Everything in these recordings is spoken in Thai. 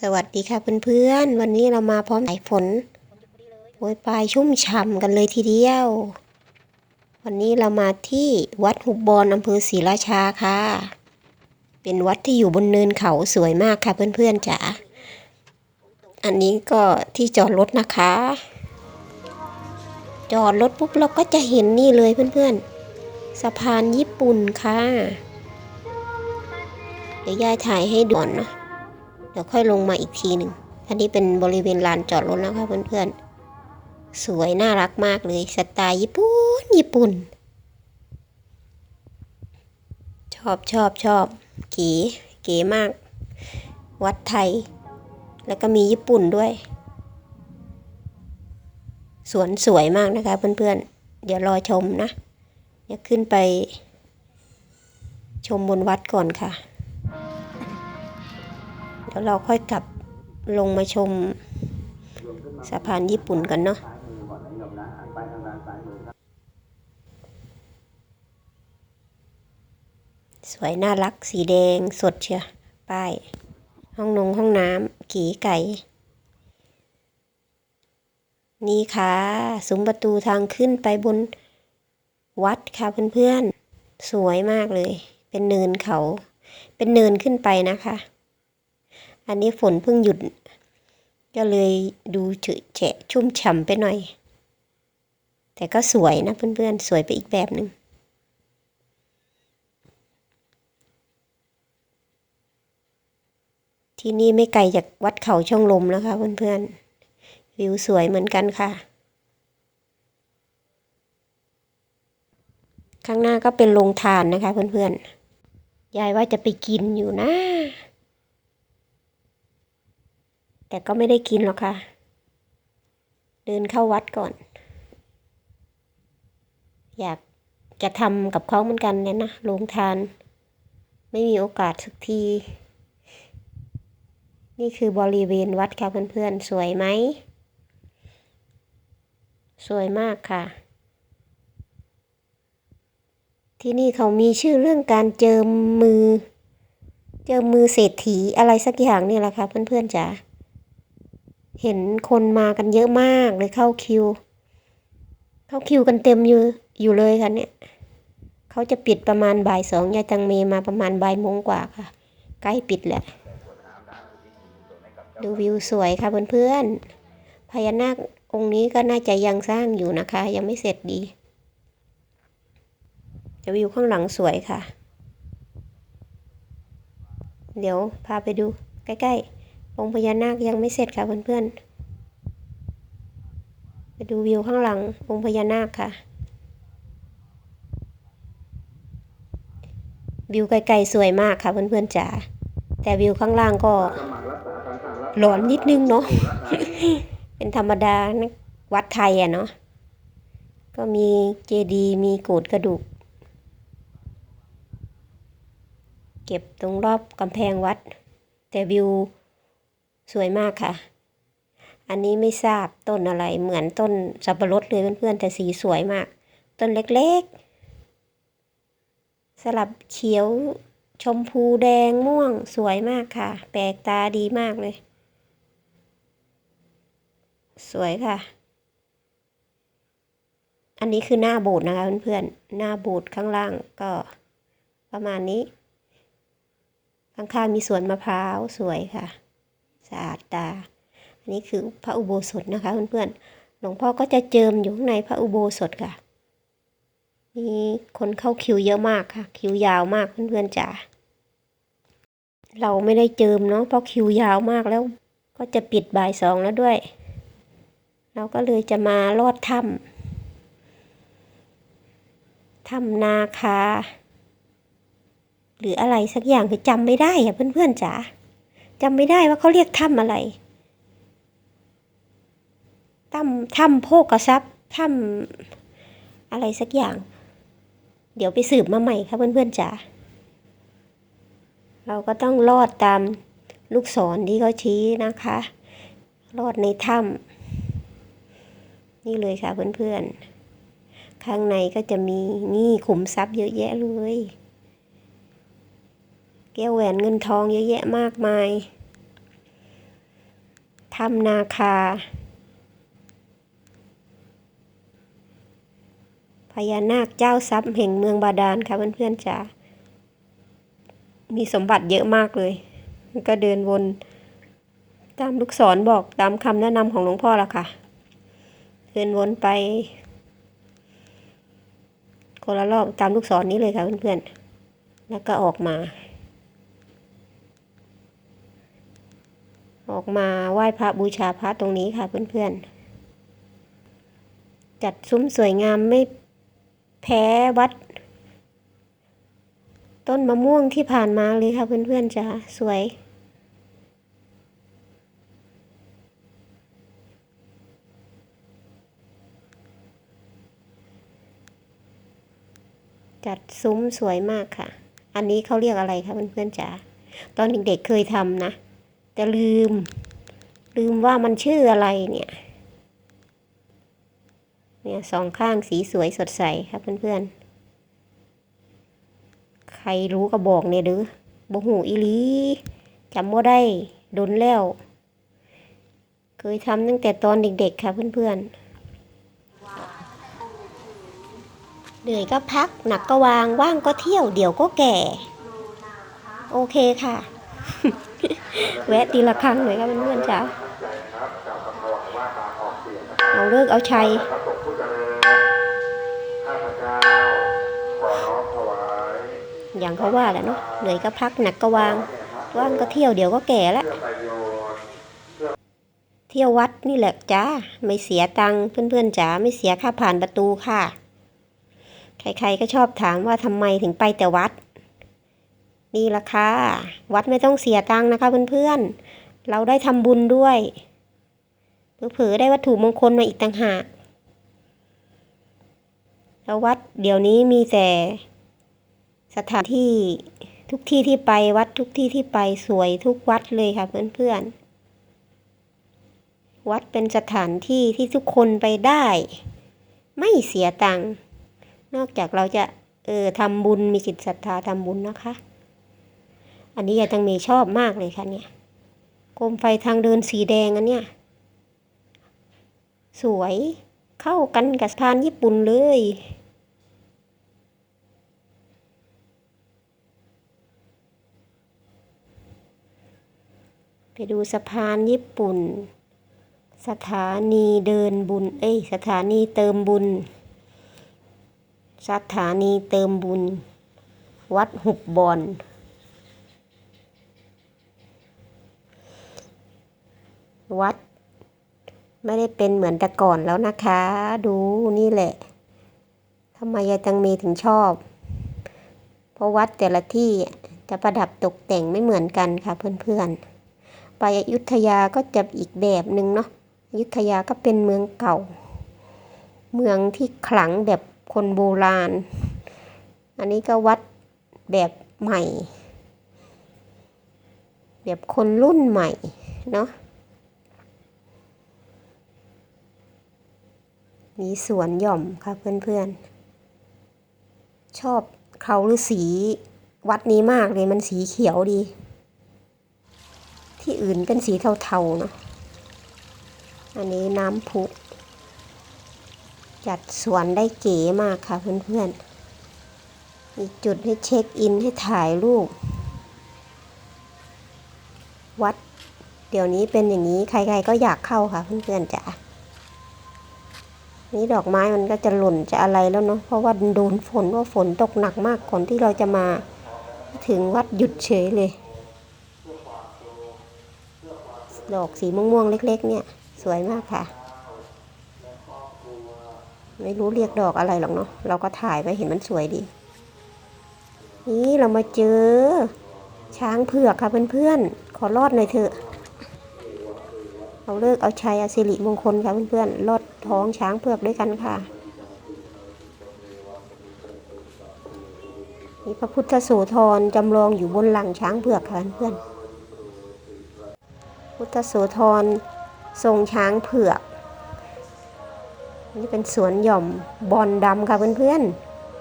สวัสดีค่ะเพื่อนๆ วันนี้เรามาพร้อมสายฝนโปรยปลายชุ่มฉ่ำกันเลยทีเดียว วันนี้เรามาที่วัดหุบบอนอำเภอศรีราชาค่ะ เป็นวัดที่อยู่บนเนินเขาสวยมากค่ะเพื่อนๆจ๋า อันนี้ก็ที่จอดรถนะคะ จอดรถปุ๊บเราก็จะเห็นนี่เลยเพื่อนๆ สะพานญี่ปุ่นค่ะ เดี๋ยวยายถ่ายให้ด่วนเนาะ เดี๋ยวค่อยลงมาอีกทีหนึ่งอันนี้เป็นบริเวณลานจอดรถนะคะเพื่อนๆ สวยน่ารักมากเลยสไตล์ญี่ปุ่นญี่ปุ่น ชอบชอบชอบเก๋เก๋มาก วัดไทย แล้วก็มีญี่ปุ่นด้วย สวนสวยมากนะคะเพื่อนๆ เดี๋ยวรอชมนะ เดี๋ยวขึ้นไปชมบนวัดก่อนค่ะ ดี๋ยวเราค่อยกลับลงมาชมสะพานญี่ปุ่นกันเนาะสวยน่ารักสีแดงสดเชียวป้าย ห้องนงห้องน้ำกีไก่ นี่ค่ะซุ้มประตูทางขึ้นไปบนวัดค่ะเพื่อนๆ สวยมากเลย เป็นเนินเขา เป็นเนินขึ้นไปนะคะ อันนี้ฝนเพิ่งหยุด ก็เลยดูเฉะแฉะชุ่มฉ่ำไปหน่อย แต่ก็สวยนะเพื่อนๆ สวยไปอีกแบบหนึ่งที่นี่ไม่ไกลจากวัดเขาช่องลมนะคะ เพื่อนๆ วิวสวยเหมือนกันค่ะ ข้างหน้าก็เป็นโรงทานนะคะ เพื่อนๆ ยายว่าจะไปกินอยู่นะ แต่ก็ไม่ได้กินหรอกค่ะ เดินเข้าวัดก่อน อยากจะทำกับเขาเหมือนกันเนี่ยนะโรงทาน ไม่มีโอกาสสักที นี่คือบริเวณวัดค่ะเพื่อนๆ สวยไหม สวยมากค่ะ ที่นี่เขามีชื่อเรื่องการเจิมมือ เจิมมือเศรษฐีอะไรสักอย่างนี่แหละค่ะเพื่อนๆจ๋า เห็นคนมากันเยอะมากเลยเข้าคิว เข้าคิวกันเต็มอยู่อยู่เลยค่ะเนี่ยเขาจะปิดประมาณบ่ายสองยายตังเมมาประมาณบ่ายโมงกว่าค่ะ ใกล้ปิดแหละดูวิวสวยค่ะเพื่อนๆพญานาคองค์นี้ก็น่าจะยังสร้างอยู่นะคะ ยังไม่เสร็จดีจะวิวข้างหลังสวยค่ะ เดี๋ยวพาไปดูใกล้ ๆ องค์พญานาคยังไม่เสร็จค่ะเพื่อนๆไปดูวิวข้างหลังองค์พญานาคค่ะ วิวไกลๆสวยมากค่ะเพื่อนๆจ๋าแต่วิวข้างล่างก็ร้อนนิดนึงเนาะเป็นธรรมดานะวัดไทยอะเนาะก็มีเจดีย์มีโกดกระดูก เก็บตรงรอบกำแพงวัด แต่วิว สวยมากค่ะ อันนี้ไม่ทราบต้นอะไรเหมือนต้นสับปะรดเลยเพื่อนๆแต่สีสวยมาก ต้นเล็กๆ สลับเขียวชมพูแดงม่วงสวยมากค่ะ แปลกตาดีมากเลย สวยค่ะ อันนี้คือหน้าโบสถ์นะคะเพื่อนๆ หน้าโบสถ์ข้างล่างก็ประมาณนี้ ข้างๆมีสวนมะพร้าวสวยค่ะะอาดตา อันนี้คือพระอุโบสถนะคะเพื่อนๆ หลวงพ่อก็จะเจิมอยู่ข้างในพระอุโบสถค่ะ มีคนเข้าคิวเยอะมากค่ะ คิวยาวมากเพื่อนๆจ๋า เราไม่ได้เจิมเนาะเพราะคิวยาวมากแล้ว ก็จะปิดบ่ายสองแล้วด้วย เราก็เลยจะมาลอดถ้ำถ้ำนาคาหรืออะไรสักอย่างคือจำไม่ได้อะเพื่อนๆจ๋า จำไม่ได้ว่าเขาเรียกถ้ำอะไรถ้ำถ้ำโพกทรัพย์ถ้ำอะไรสักอย่าง เดี๋ยวไปสืบมาใหม่ค่ะเพื่อนๆจ๋าเราก็ต้องลอดตามลูกศรที่เขาชี้นะคะลอดในถ้ำนี่เลยค่ะเพื่อนๆ ข้างในก็จะมีนี่ขุมทรัพย์เยอะแยะเลย แก้วแหวนเงินทองเยอะแยะมากมายถ้ำนาคา พญานาคเจ้าทรัพย์แห่งเมืองบาดาลค่ะเพื่อนๆจ๋า มีสมบัติเยอะมากเลย ก็เดินวน ตามลูกศรบอกตามคำแนะนำของหลวงพ่อละค่ะ เดินวนไปคนละรอบตามลูกศรนี้เลยค่ะเพื่อนๆ แล้วก็ออกมา ออกมาไหว้พระบูชาพระตรงนี้ค่ะเพื่อนๆ จัดซุ้มสวยงามไม่แพ้วัด ต้นมะม่วงที่ผ่านมาเลยค่ะเพื่อนๆจ้าสวย จัดซุ้มสวยมากค่ะ อันนี้เขาเรียกอะไรคะเพื่อนๆจ๋าตอนเด็กๆเคยทำนะ แต่ลืม ลืมว่ามันชื่ออะไรเนี่ย เนี่ยสองข้างสีสวยสดใสครับเพื่อนๆ ใครรู้ก็บอกเนี่ยเด้อบ่หูอีลีจำบ่ได้ดนแล้ว เคยทำตั้งแต่ตอนเด็กๆ ค่ะเพื่อนๆเหนื่อยก็พัก หนักก็วาง ว่างก็เที่ยว เดี๋ยวก็แก่ โอเคค่ะ แวะตีละครั้งหน่อยครับเพื่อนๆจ๋าเอาเลิกเอาชัยอย่างเขาว่าแหละเนาะเหนื่อยก็พักหนักก็วาง ว่างก็เที่ยวเดี๋ยวก็แก่แล้วเพื่อประเที่ยววัดนี่แหละจ้าไม่เสียตังค์เพื่อนๆจ๋าไม่เสียค่าผ่านประตูค่ะ ใครๆก็ชอบถามว่าทำไมถึงไปแต่วัด นี่ละค่ะ วัดไม่ต้องเสียตังค์นะคะเพื่อนๆ เราได้ทำบุญด้วยเผลอๆได้วัตถุมงคลมาอีกต่างหากแล้ววัดเดี๋ยวนี้มีแต่สถานที่ทุกที่ที่ไปวัดทุกที่ที่ไปสวยทุกวัดเลยค่ะเพื่อนๆ วัดเป็นสถานที่ที่ทุกคนไปได้ ไม่เสียตังค์นอกจากเราจะเออทำบุญมีจิตศรัทธาทำบุญนะคะ อันนี้ยายตังเมชอบมากเลยค่ะเนี่ยโคมไฟทางเดินสีแดงอันเนี้ยสวยเข้ากันกับสะพานญี่ปุ่นเลย ไปดูสะพานญี่ปุ่น สถานีเดินบุญ เอ้ย สถานีเติมบุญ สถานีเติมบุญ วัดหุบบอน วัด ไม่ได้เป็นเหมือนแต่ก่อนแล้วนะคะ ดูนี่แหละทำไมยายตังเมถึงชอบ เพราะวัดแต่ละที่จะประดับตกแต่งไม่เหมือนกันค่ะเพื่อนๆ ไปอยุธยาก็จะอีกแบบหนึ่งเนาะอยุธยาก็เป็นเมืองเก่า เมืองที่ขลังแบบคนโบราณ อันนี้ก็วัดแบบใหม่ แบบคนรุ่นใหม่เนาะ มีสวนหย่อมค่ะเพื่อนๆ ชอบเขาหรือสีวัดนี้มากเลยมันสีเขียวดี ที่อื่นเป็นสีเทาๆเนาะอันนี้น้ำพุจัดสวนได้เก๋มากค่ะเพื่อนๆ มีจุดให้เช็คอินให้ถ่ายรูป วัด เดี๋ยวนี้เป็นอย่างนี้ใครๆก็อยากเข้าค่ะเพื่อนๆจ๋า นี่ดอกไม้มันก็จะหล่นจะอะไรแล้วเนาะเพราะว่าโดนฝนว่าฝนตกหนักมากก่อนที่เราจะมาถึงวัดหยุดเฉยเลย ดอกสีม่วงๆเล็ก ๆ เนี่ย สวยมากค่ะ ไม่รู้เรียกดอกอะไรหรอกเนาะเราก็ถ่ายไปเห็นมันสวยดี นี่เรามาเจอ ช้างเผือกค่ะเพื่อนๆขอรอดหน่อยเถอะ เอาเลิกเอาชัยเอาสิริมงคลค่ะเพื่อนๆลอดท้องช้างเผือกด้วยกันค่ะมีพระพุทธโสธรจำลองอยู่บนหลังช้างเผือกค่ะเพื่อนพุทธโสธรทรงช้างเผือก นี่เป็นสวนหย่อมบอนดำค่ะเพื่อน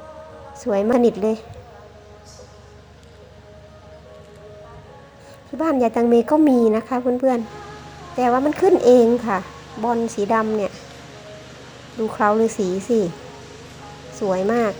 ๆ สวยมานิดเลย ที่บ้านยายตังเมก็มีนะคะเพื่อนๆ แต่ว่ามันขึ้นเองค่ะ บอลสีดำเนี่ย ดูเคราฤาษีสิ สวยมาก